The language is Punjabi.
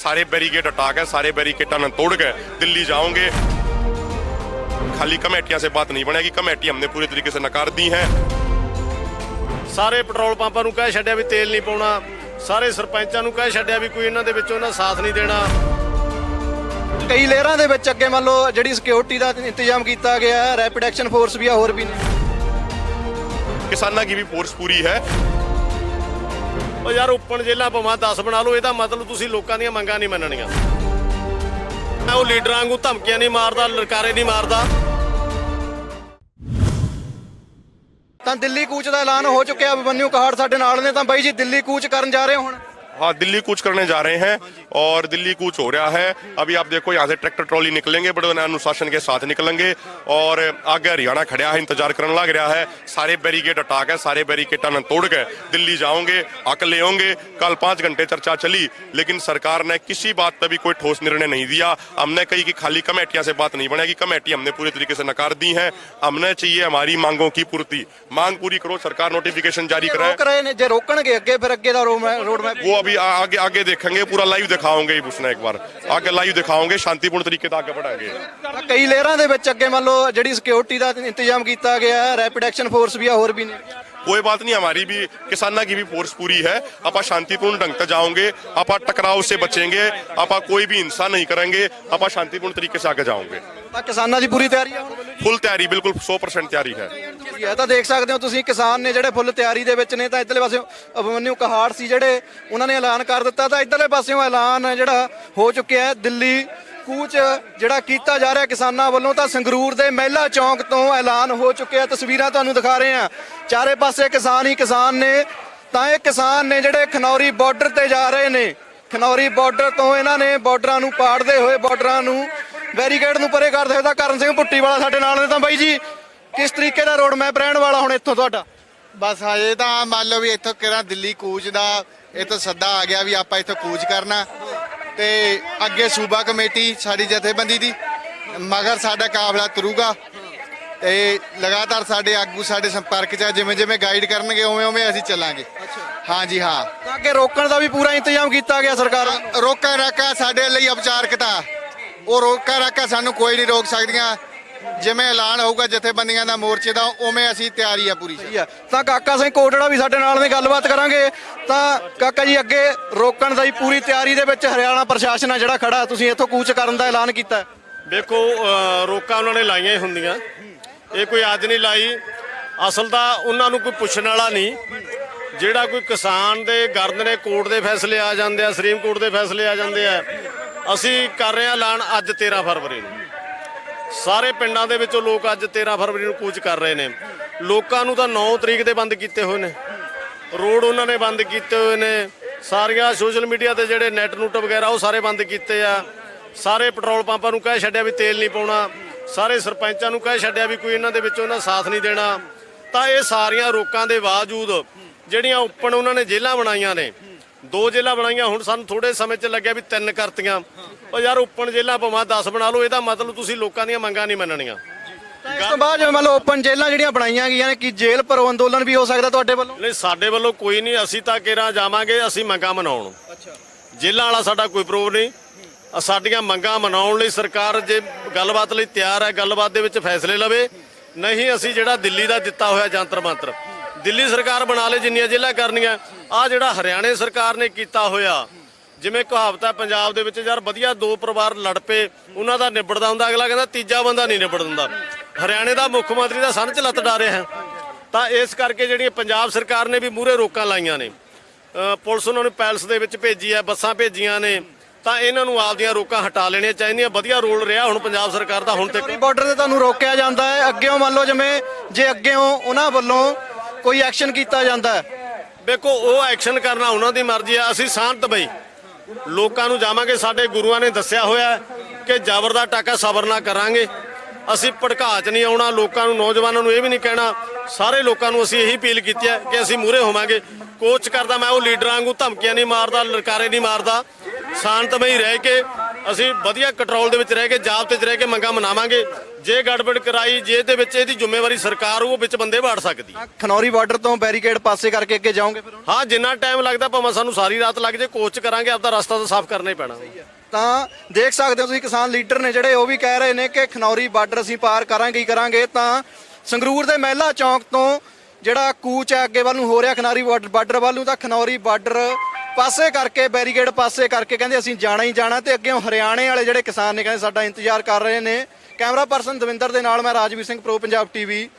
सारे बैरिकेड हटा के सारे बैरिकेड न तोड़ के दिल्ली जाओगे खाली कमेटियां से बात नहीं बनेगी कमेटी हमने पूरी तरीके से नकार दी है ਸਾਰੇ ਪੈਟਰੋਲ ਪੰਪਾਂ ਨੂੰ ਕਹਿ ਛੱਡਿਆ ਵੀ ਤੇਲ ਨਹੀਂ ਪਾਉਣਾ ਸਾਰੇ ਸਰਪੰਚਾਂ ਨੂੰ ਕਹਿ ਛੱਡਿਆ ਵੀ ਕੋਈ ਇਹਨਾਂ ਦੇ ਵਿੱਚੋਂ ਇਹਨਾਂ ਸਾਥ ਨਹੀਂ ਦੇਣਾ ਕਈ ਲੇਅਰਾਂ ਦੇ ਵਿੱਚ ਅੱਗੇ ਮੰਨ ਲਓ ਜਿਹੜੀ ਸਿਕਿਉਰਿਟੀ ਦਾ ਇੰਤਜ਼ਾਮ ਕੀਤਾ ਗਿਆ ਹੈ ਰੈਪਿਡ ਐਕਸ਼ਨ ਫੋਰਸ ਵੀ ਆ ਹੋਰ ਵੀ ਨੇ किसाना की भी फोर्स पूरी है ਉਹ ਯਾਰ ਓਪਨ ਜੇਲਾ ਭਾਵੇਂ 10 ਬਣਾ ਲਓ, ਇਹਦਾ ਮਤਲਬ ਤੁਸੀਂ ਲੋਕਾਂ ਦੀਆਂ ਮੰਗਾਂ ਨਹੀਂ ਮੰਨਣੀਆਂ। ਮੈਂ ਉਹ ਲੀਡਰਾਂ ਵਾਂਗੂ ਧਮਕੀਆਂ ਨਹੀਂ ਮਾਰਦਾ, ਲਲਕਾਰੇ ਨਹੀਂ ਮਾਰਦਾ। ਤਾਂ ਦਿੱਲੀ ਕੂਚ ਦਾ ਐਲਾਨ ਹੋ ਚੁੱਕਿਆ ਅਭਿਮਨਿਊ ਕਹਾੜ ਸਾਡੇ ਨਾਲ ਨੇ, ਤਾਂ ਬਾਈ ਜੀ, ਦਿੱਲੀ ਕੂਚ ਕਰਨ ਜਾ ਰਹੇ ਹੋ ਹੁਣ। हाँ दिल्ली कूच करने जा रहे हैं और दिल्ली कूच हो रहा है। अभी आप देखो यहाँ से ट्रैक्टर ट्रॉली निकलेंगे बड़े अनुशासन के साथ निकलेंगे और आगे हरियाणा खड़ा है इंतज़ार करने लग रहा है। सारे बैरिकेड हटा के सारे बैरिकेड न तोड़ के दिल्ली जाओगे हक ले होंगे कल पाँच घंटे चर्चा चली लेकिन सरकार ने किसी बात पर भी कोई ठोस निर्णय नहीं दिया। हमने कही कि खाली कमेटियाँ से बात नहीं बनेगी। कमेटी हमने पूरी तरीके से नकार दी है। हमने चाहिए हमारी मांगों की पूर्ति। मांग पूरी करो सरकार नोटिफिकेशन जारी कराए। रोकने रोड वो अभी आ- आगे आगे देखेंगे पूरा लाइव दिखाओगे ही पूछना एक बार आगे लाइव दिखाओगे शांतिपूर्ण तरीके से आगे बढ़ाएंगे ਤਾਂ ਕਈ ਲੇਅਰਾਂ ਦੇ ਵਿੱਚ ਅੱਗੇ ਮੰਨ ਲਓ ਜਿਹੜੀ ਸਿਕਿਉਰਿਟੀ ਦਾ ਇੰਤਜ਼ਾਮ ਕੀਤਾ ਗਿਆ ਹੈ ਰੈਪਿਡ ਐਕਸ਼ਨ ਫੋਰਸ ਵੀ ਆ ਹੋਰ ਵੀ ਨੇ कोई बात नहीं हमारी भी किसाना की भी फोर्स पूरी है आप शांतिपूर्ण ढंग से जाओगे आप टकराव से बचेंगे आप कोई भी हिंसा नहीं करेंगे आप शांतिपूर्ण तरीके से आगे जाओगे ਤਾਂ ਕਿਸਾਨਾਂ ਦੀ ਪੂਰੀ ਤਿਆਰੀ ਹੈ ਹੁਣ फुल तैयारी बिल्कुल सौ परसेंट तैयारी है ਇਹ ਤਾਂ ਦੇਖ ਸਕਦੇ ਹੋ ਤੁਸੀਂ, ਕਿਸਾਨ ਨੇ ਜਿਹੜੇ ਫੁੱਲ ਤਿਆਰੀ ਦੇ ਵਿੱਚ ਨੇ, ਤਾਂ ਇੱਧਰਲੇ ਪਾਸਿਓਂ ਅਭਿਮਨਿਊ ਕਹਾੜ ਸੀ ਜਿਹੜੇ, ਉਹਨਾਂ ਨੇ ਐਲਾਨ ਕਰ ਦਿੱਤਾ। ਤਾਂ ਇੱਧਰਲੇ ਪਾਸਿਓਂ ਐਲਾਨ ਜਿਹੜਾ ਹੋ ਚੁੱਕਿਆ ਹੈ, ਦਿੱਲੀ ਕੂਚ ਜਿਹੜਾ ਕੀਤਾ ਜਾ ਰਿਹਾ ਕਿਸਾਨਾਂ ਵੱਲੋਂ, ਤਾਂ ਸੰਗਰੂਰ ਦੇ ਮਹਿਲਾ ਚੌਂਕ ਤੋਂ ਐਲਾਨ ਹੋ ਚੁੱਕਿਆ। ਤਸਵੀਰਾਂ ਤੁਹਾਨੂੰ ਦਿਖਾ ਰਹੇ ਹਾਂ। ਚਾਰੇ ਪਾਸੇ ਕਿਸਾਨ ਹੀ ਕਿਸਾਨ ਨੇ, ਤਾਂ ਇਹ ਕਿਸਾਨ ਨੇ ਜਿਹੜੇ ਖਨੌਰੀ ਬਾਰਡਰ ਤੇ ਜਾ ਰਹੇ ਨੇ। ਖਨੌਰੀ ਬਾਰਡਰ ਤੋਂ ਇਹਨਾਂ ਨੇ ਬਾਰਡਰਾਂ ਨੂੰ ਪਾੜਦੇ ਹੋਏ ਬਾਰਡਰਾਂ ਨੂੰ ਬੈਰੀਕੇਡ ਨੂੰ ਪਰੇ ਕਰਦੇ ਹੋਏ ਤਾਂ ਕਰਨ ਸਿੰਘ ਭੁੱਟੀ ਵਾਲਾ ਸਾਡੇ ਨਾਲ ਨੇ ਤਾਂ ਬਾਈ ਜੀ। ਕਿਸ ਤਰੀਕੇ ਦਾ ਰੋਡ ਮੈਪ ਰਹਿਣ ਵਾਲਾ ਹੁਣ ਇੱਥੋਂ ਤੁਹਾਡਾ? ਬਸ ਹਜੇ ਤਾਂ ਮੰਨ ਲਓ ਵੀ ਇੱਥੋਂ ਕਿਹੜਾ ਦਿੱਲੀ ਕੂਚ ਦਾ ਇਹ ਤਾਂ ਸੱਦਾ ਆ ਗਿਆ ਵੀ ਆਪਾਂ ਇੱਥੋਂ ਕੂਚ ਕਰਨਾ। ਤੇ ਅੱਗੇ ਸੂਬਾ ਕਮੇਟੀ ਸਾਡੀ ਜਥੇਬੰਦੀ ਦੀ ਮਗਰ ਸਾਡਾ ਕਾਫਲਾ ਤੁਰੂਗਾ। ਤੇ ਲਗਾਤਾਰ ਸਾਡੇ ਆਗੂ ਸਾਡੇ ਸੰਪਰਕ 'ਚ ਆ, ਜਿਵੇਂ ਜਿਵੇਂ ਗਾਈਡ ਕਰਨਗੇ ਉਵੇਂ ਉਵੇਂ ਅਸੀਂ ਚੱਲਾਂਗੇ। ਹਾਂਜੀ ਹਾਂ। ਤਾਂ ਅੱਗੇ ਰੋਕਣ ਦਾ ਵੀ ਪੂਰਾ ਇੰਤਜ਼ਾਮ ਕੀਤਾ ਗਿਆ ਸਰਕਾਰ ਵੱਲੋਂ? ਰੋਕਾ ਰਾਕਾ ਸਾਡੇ ਲਈ ਉਪਚਾਰਕਤਾ ਉਹ ਰੋਕਾ ਰਾਕਾ ਸਾਨੂੰ ਕੋਈ ਨਹੀਂ ਰੋਕ ਸਕਦੀਆਂ। ਜਿਵੇਂ ਐਲਾਨ ਹੋਊਗਾ ਜਥੇਬੰਦੀਆਂ ਦਾ ਮੋਰਚੇ ਦਾ ਉਵੇਂ ਅਸੀਂ ਤਿਆਰੀ ਆ ਪੂਰੀ। ਸਹੀ ਆ। ਤਾਂ ਕਾਕਾ ਸਿੰਘ ਕੋਟੜਾ ਵੀ ਸਾਡੇ ਨਾਲ ਨੇ ਗੱਲਬਾਤ ਕਰਾਂਗੇ। ਤਾਂ ਕਾਕਾ ਜੀ ਅੱਗੇ ਰੋਕਣ ਦਾ ਹੀ ਪੂਰੀ ਤਿਆਰੀ ਦੇ ਵਿੱਚ ਹਰਿਆਣਾ ਪ੍ਰਸ਼ਾਸਨ ਆ ਜਿਹੜਾ ਖੜਾ ਤੁਸੀਂ ਇੱਥੋਂ ਕੂਚ ਕਰਨ ਦਾ ਐਲਾਨ ਕੀਤਾ। ਦੇਖੋ ਰੋਕਾਂ ਉਹਨਾਂ ਨੇ ਲਾਈਆਂ ਹੀ ਹੁੰਦੀਆਂ। ਇਹ ਕੋਈ ਅੱਜ ਨਹੀਂ ਲਾਈ। ਅਸਲ ਤਾਂ ਉਹਨਾਂ ਨੂੰ ਕੋਈ ਪੁੱਛਣ ਵਾਲਾ ਨਹੀਂ। ਜਿਹੜਾ ਕੋਈ ਕਿਸਾਨ ਦੇ ਗਰਦ ਨੇ ਕੋਰਟ ਦੇ ਫੈਸਲੇ ਆ ਜਾਂਦੇ ਆ ਸੁਪਰੀਮ ਕੋਰਟ ਦੇ ਫੈਸਲੇ ਆ ਜਾਂਦੇ ਆ। ਅਸੀਂ ਕਰ ਰਹੇ ਹਾਂ ਐਲਾਨ ਅੱਜ 13 ਫਰਵਰੀ ਨੂੰ। ਸਾਰੇ ਪਿੰਡਾਂ ਦੇ ਵਿੱਚੋਂ ਲੋਕ ਅੱਜ 13 ਫਰਵਰੀ ਨੂੰ ਕੂਚ ਕਰ ਰਹੇ ਨੇ। ਲੋਕਾਂ ਨੂੰ ਤਾਂ 9 ਤਰੀਕ ਦੇ ਬੰਦ ਕੀਤੇ ਹੋਏ ਨੇ। ਰੋਡ ਉਹਨਾਂ ਨੇ ਬੰਦ ਕੀਤੇ ਹੋਏ ਨੇ। ਸਾਰੀਆਂ ਸੋਸ਼ਲ ਮੀਡੀਆ ਤੇ ਜਿਹੜੇ ਨੈਟ ਨੂਟ ਵਗੈਰਾ ਉਹ ਸਾਰੇ ਬੰਦ ਕੀਤੇ ਆ। ਸਾਰੇ ਪੈਟਰੋਲ ਪੰਪਾਂ ਨੂੰ ਕਹਿ ਛੱਡਿਆ ਵੀ ਤੇਲ ਨਹੀਂ ਪਾਉਣਾ। ਸਾਰੇ ਸਰਪੰਚਾਂ ਨੂੰ ਕਹਿ ਛੱਡਿਆ ਵੀ ਕੋਈ ਇਹਨਾਂ ਦੇ ਵਿੱਚੋਂ ਇਹਨਾਂ ਸਾਥ ਨਹੀਂ ਦੇਣਾ। ਤਾਂ ਇਹ ਸਾਰੀਆਂ ਰੋਕਾਂ ਦੇ ਬਾਵਜੂਦ ਜਿਹੜੀਆਂ ਓਪਨ ਉਹਨਾਂ ਨੇ ਜੇਲ੍ਹਾਂ ਬਣਾਈਆਂ ਨੇ ਦੋ ਜੇਲ੍ਹਾਂ ਬਣਾਈਆਂ ਹੁਣ ਸਾਨੂੰ ਥੋੜੇ ਸਮੇਂ 'ਚ ਲੱਗਿਆ ਵੀ ਤਿੰਨ ਕਰਤੀਆਂ। ਉਹ ਯਾਰ ਓਪਨ ਜੇਲ੍ਹਾਂ ਭਾਵੇਂ 10 ਬਣਾ ਲਓ ਇਹਦਾ ਮਤਲਬ ਤੁਸੀਂ ਲੋਕਾਂ ਦੀਆਂ ਮੰਗਾਂ ਨਹੀਂ ਮੰਨਣੀਆਂ। ਤਾਂ ਇਸ ਤੋਂ ਬਾਅਦ ਜਿਵੇਂ ਮੰਨ ਲਓ ਓਪਨ ਜੇਲ੍ਹਾਂ ਜਿਹੜੀਆਂ ਬਣਾਈਆਂ ਗਈਆਂ ਨੇ ਕੀ ਜੇਲ੍ਹ ਭਰੋ ਅੰਦੋਲਨ ਵੀ ਹੋ ਸਕਦਾ ਤੁਹਾਡੇ ਵੱਲੋਂ? ਨਹੀਂ ਸਾਡੇ ਵੱਲੋਂ ਕੋਈ ਨਹੀਂ ਅਸੀਂ ਤਾਂ ਕਿਹੜਾ ਜਾਵਾਂਗੇ ਅਸੀਂ ਮੰਗਾਂ ਮਨਾਉਣ। ਅੱਛਾ। ਜੇਲ੍ਹਾਂ ਵਾਲਾ ਸਾਡਾ ਕੋਈ ਪ੍ਰੋਬ ਨਹੀਂ। ਅ ਸਾਡੀਆਂ ਮੰਗਾਂ ਮਨਾਉਣ ਲਈ ਸਰਕਾਰ ਜੇ ਗੱਲਬਾਤ ਲਈ ਤਿਆਰ ਹੈ ਗੱਲਬਾਤ ਦੇ ਵਿੱਚ ਫੈਸਲੇ ਲਵੇ। ਨਹੀਂ ਅਸੀਂ ਜਿਹੜਾ ਦਿੱਲੀ ਦਾ ਦਿੱਤਾ ਹੋਇਆ ਜੰਤਰ ਮੰਤਰ ਦਿੱਲੀ ਸਰਕਾਰ ਬਣਾ ਲੇ ਜਿੰਨੀਆਂ ਜੇਲ੍ਹਾਂ ਕਰਨੀਆਂ। ਆ ਜਿਹੜਾ ਹਰਿਆਣੇ ਸਰਕਾਰ ਨੇ ਕੀਤਾ ਹੋਇਆ, ਜਿਵੇਂ ਕਹਾਵਤ ਹੈ ਪੰਜਾਬ ਦੇ ਵਿੱਚ, ਯਾਰ ਵਧੀਆ ਦੋ ਪਰਿਵਾਰ ਲੜ ਪਏ, ਉਹਨਾਂ ਦਾ ਨਿਬੜਦਾ ਹੁੰਦਾ, ਅਗਲਾ ਕਹਿੰਦਾ ਤੀਜਾ ਬੰਦਾ ਨਹੀਂ ਨਿਬੜ ਦਿੰਦਾ। ਹਰਿਆਣੇ ਦਾ ਮੁੱਖ ਮੰਤਰੀ ਦਾ ਸਨ ਚ ਲੱਤ ਡਾਰਿਆ ਹੈ। ਤਾਂ ਇਸ ਕਰਕੇ ਜਿਹੜੀਆਂ ਪੰਜਾਬ ਸਰਕਾਰ ਨੇ ਵੀ ਮੂਹਰੇ ਰੋਕਾਂ ਲਾਈਆਂ ਨੇ। ਪੁਲਿਸ ਉਹਨਾਂ ਨੂੰ ਪੈਲਸ ਦੇ ਵਿੱਚ ਭੇਜੀ ਹੈ, ਬੱਸਾਂ ਭੇਜੀਆਂ ਨੇ। ਤਾਂ ਇਹਨਾਂ ਨੂੰ ਆਪਦੀਆਂ ਰੋਕਾਂ ਹਟਾ ਲੈਣੀਆਂ ਚਾਹੀਦੀਆਂ। ਵਧੀਆ ਰੋਲ ਰਿਹਾ ਹੁਣ ਪੰਜਾਬ ਸਰਕਾਰ ਦਾ ਹੁਣ ਤੱਕ। ਬਾਰਡਰ ਤੇ ਤੁਹਾਨੂੰ ਰੋਕਿਆ ਜਾਂਦਾ ਹੈ। ਅੱਗੇੋਂ ਮੰਨ ਲਓ ਜਿਵੇਂ, ਜੇ ਅੱਗੇੋਂ ਉਹਨਾਂ ਵੱਲੋਂ ਕੋਈ ਐਕਸ਼ਨ ਕੀਤਾ ਜਾਂਦਾ ਹੈ? ਵੇਖੋ, ਉਹ ਐਕਸ਼ਨ ਕਰਨਾ ਉਹਨਾਂ ਦੀ ਮਰਜ਼ੀ ਆ ਅਸੀਂ ਸ਼ਾਂਤ ਬਈ। ਲੋਕਾਂ ਨੂੰ ਜਾਵਾਂਗੇ। ਸਾਡੇ ਗੁਰੂਆਂ ਨੇ ਦੱਸਿਆ ਹੋਇਆ ਕਿ ਜ਼ਬਰ ਦਾ ਟਾਕਾ ਸਬਰ ਨਾ ਕਰਾਂਗੇ। ਅਸੀਂ ਭੜਕਾ ਚ ਨਹੀਂ ਆਉਣਾ। ਲੋਕਾਂ ਨੂੰ, ਨੌਜਵਾਨਾਂ ਨੂੰ ਇਹ ਵੀ ਨਹੀਂ ਕਹਿਣਾ। ਸਾਰੇ ਲੋਕਾਂ ਨੂੰ ਅਸੀਂ ਇਹੀ ਅਪੀਲ ਕੀਤੀ ਹੈ ਕਿ ਅਸੀਂ ਮੂਹਰੇ ਹੋਵਾਂਗੇ। ਕੋਚ ਕਰਦਾ ਮੈਂ, ਉਹ ਲੀਡਰਾਂ ਵਾਂਗੂ ਧਮਕੀਆਂ ਨਹੀਂ ਮਾਰਦਾ, ਲਲਕਾਰੇ ਨਹੀਂ ਮਾਰਦਾ। ਸ਼ਾਂਤਮਈ ਰਹਿ ਕੇ, ਅਸੀਂ ਵਧੀਆ ਕੰਟਰੋਲ ਦੇ ਵਿੱਚ ਰਹਿ ਕੇ ਜਾਬਤੇ 'ਚ ਰਹਿ ਕੇ ਮੰਗਾਂ ਮਨਾਵਾਂਗੇ। ਜੇ ਗੜਬੜ ਕਰਾਈ ਜੇ ਇਹਦੇ ਵਿੱਚ ਇਹਦੀ ਜ਼ਿੰਮੇਵਾਰੀ ਸਰਕਾਰ ਉਹ ਵਿੱਚ ਬੰਦੇ ਵਾੜ ਸਕਦੀ ਤਾਂ ਖਨੌਰੀ ਬਾਰਡਰ ਤੋਂ ਬੈਰੀਕੇਡ ਪਾਸੇ ਕਰਕੇ ਅੱਗੇ ਜਾਓਗੇ ਫਿਰ ਹੁਣ? ਹਾਂ ਜਿੰਨਾ ਟਾਈਮ ਲੱਗਦਾ ਭਾਵੇਂ ਸਾਨੂੰ ਸਾਰੀ ਰਾਤ ਲੱਗ ਜੇ ਕੋਚ ਕਰਾਂਗੇ ਆਪਦਾ ਰਸਤਾ ਤਾਂ ਸਾਫ਼ ਕਰਨਾ ਹੀ ਪੈਣਾ। ਤਾਂ ਦੇਖ ਸਕਦੇ ਹੋ ਤੁਸੀਂ ਕਿਸਾਨ ਲੀਡਰ ਨੇ ਜਿਹੜੇ ਉਹ ਵੀ ਕਹਿ ਰਹੇ ਨੇ ਕਿ ਖਨੌਰੀ ਬਾਰਡਰ ਅਸੀਂ ਪਾਰ ਕਰਾਂਗੇ ਹੀ ਕਰਾਂਗੇ। ਤਾਂ ਸੰਗਰੂਰ ਦੇ ਮਹਿਲਾ ਚੌਂਕ ਤੋਂ ਜਿਹੜਾ ਕੂਚ ਹੈ ਅੱਗੇ ਵੱਲ ਨੂੰ ਹੋ ਰਿਹਾ ਖਨੌਰੀ ਬਾਰਡਰ ਬਾਰਡਰ ਵੱਲ ਨੂੰ ਤਾਂ ਖਨੌਰੀ ਬਾਰਡਰ ਪਾਸੇ ਕਰਕੇ ਬੈਰੀਕੇਡ ਪਾਸੇ ਕਰਕੇ ਕਹਿੰਦੇ ਅਸੀਂ ਜਾਣਾ ਹੀ ਜਾਣਾ ਤੇ ਅੱਗੇ ਹਰਿਆਣੇ ਵਾਲੇ ਜਿਹੜੇ ਕਿਸਾਨ ਨੇ ਕਹਿੰਦੇ ਸਾਡਾ ਇੰਤਜ਼ਾਰ ਕਰ ਰਹੇ ਨੇ। ਕੈਮਰਾ ਪਰਸਨ ਦਵਿੰਦਰ ਦੇ ਨਾਲ ਮੈਂ ਰਾਜਵੀਰ ਸਿੰਘ ਪ੍ਰੋ ਪੰਜਾਬ ਟੀਵੀ